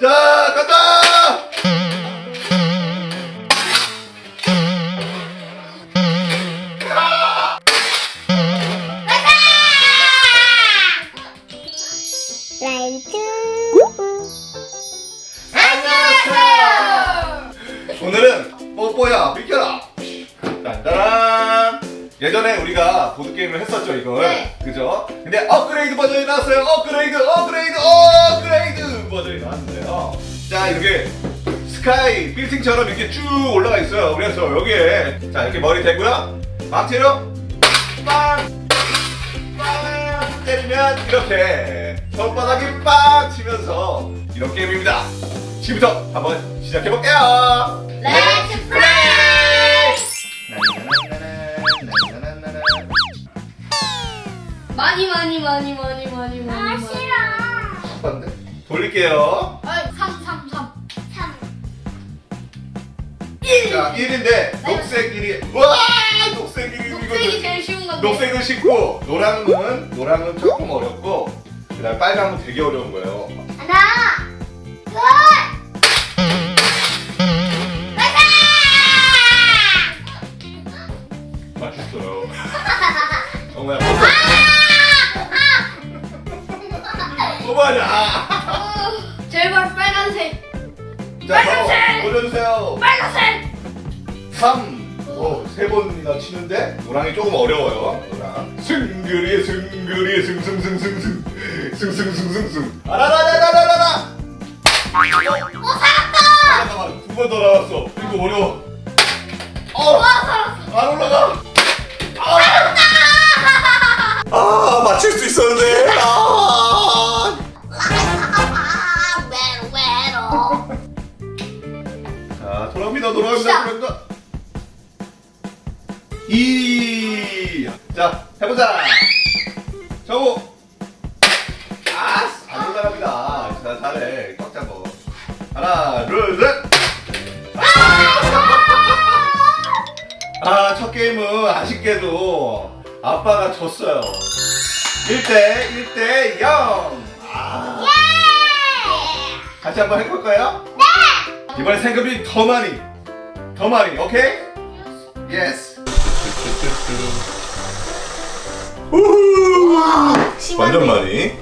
자, 간다! 안녕하세요! 오늘은 뽀뽀야, 비켜라! 딴따란! 예전에 우리가 보드게임을 했었죠, 이걸. 네. 그죠? 근데 업그레이드 버전이 나왔어요! 업그레이드, 업그레이드, 업그레이드 버전이 나왔는데요. 자, 이렇게 스카이 빌딩처럼 이렇게 쭉 올라가 있어요. 그래서 여기에, 자, 이렇게 머리 대고요. 망치로 빵! 빵! 때리면 이렇게 손바닥이 빵! 치면서 이런 게임입니다. 지금부터 한번 시작해볼게요! 렛츠 플레이 많이 많이 많이 많이 많이 많이 아 싫어 돌릴게요. 아, 3 3 3 3 자, 1인데 녹색 1이 와! 녹색 1이 녹색이 제일 쉬운 건데 녹색은 쉽고 노랑은 노랑은 조금 어렵고 그다음 빨강은 되게 어려운 거예요. 하나 둘 제발 빨간색 자, 빨간색! 저 올려주세요. 빨간색 3. 오, 세 번이나 치는데 노랑이 조금 어려워요. 노랑. 승그리 승그리 승승승승승 승승승승승. 아라라라라라라. 오 살았다 잠깐만 두 번 더 나왔어. 이거 어려워. 어, 와 살았어 안 올라가. 아, 아 맞출 수 있었는데. 아. 시작. 돌아옵니다. 이. 자, 해보자. 정우. 아, 안 올라갑니다. 자, 잘해. 꽉 잡아. 하나, 둘, 셋. 아, 첫 게임은 아쉽게도 아빠가 졌어요. 1대 1대 0. 아. 같이 한번 해볼까요? 네! 이번에 생각이 더 많이. 더 많이, 오케이? 예스. 우후. 완전 많이.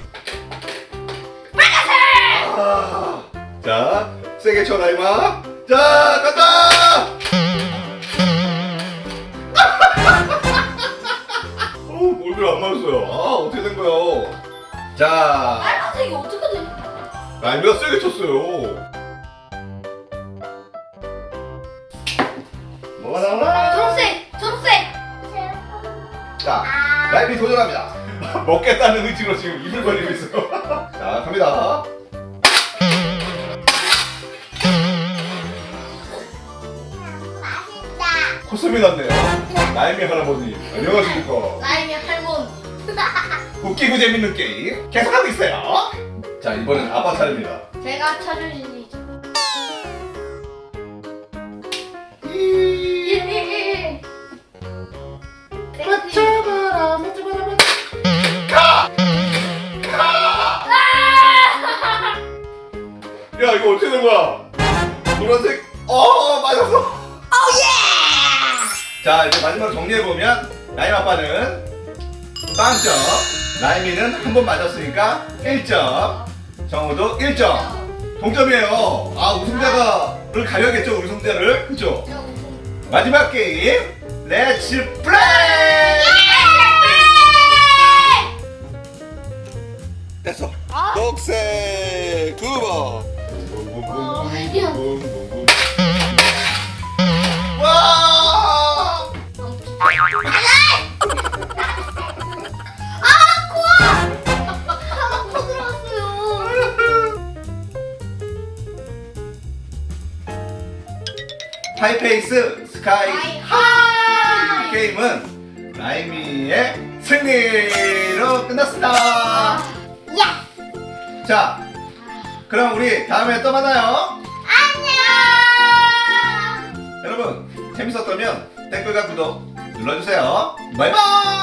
아, 자, 세게 쳐라, 이마. 자, 간다! 어, 얼굴 안 맞았어요. 아, 어떻게 된 거야? 자, 빨간색이 어떻게 돼? 라임이가 세게 쳤어요. 자, 라임이 도전합니다. 먹겠다는 의지로 지금 입을 벌리고 있어. 자, 갑니다. 맛있다 코스미 났네요. 라임이 할아버지. 안녕하십니까. 라임이 할머니 웃기고 재밌는 게임 계속하고 있어요. 자, 이번엔 아빠 차례입니다. 제가 찾으시니 이거 어떻게 된 거야? 노란색? 어, 맞았어. 오예 자, 이제 마지막 정리해 보면, 라임 아빠는 빵점, 라임이는 한 번 맞았으니까 1점, 정우도 1점. 동점이에요. 아, 우승자가를 가려야겠죠, 우승자를. 그죠? 마지막 게임, 렛츠 플레이! 됐어. 아. 녹색 하이페이스 스카이 하이. 게임은 라이미의 승리로 끝났습니다. 야 자, 그럼 우리 다음에 또 만나요. 안녕 여러분 재밌었다면 댓글과 구독 눌러주세요. 바이바이.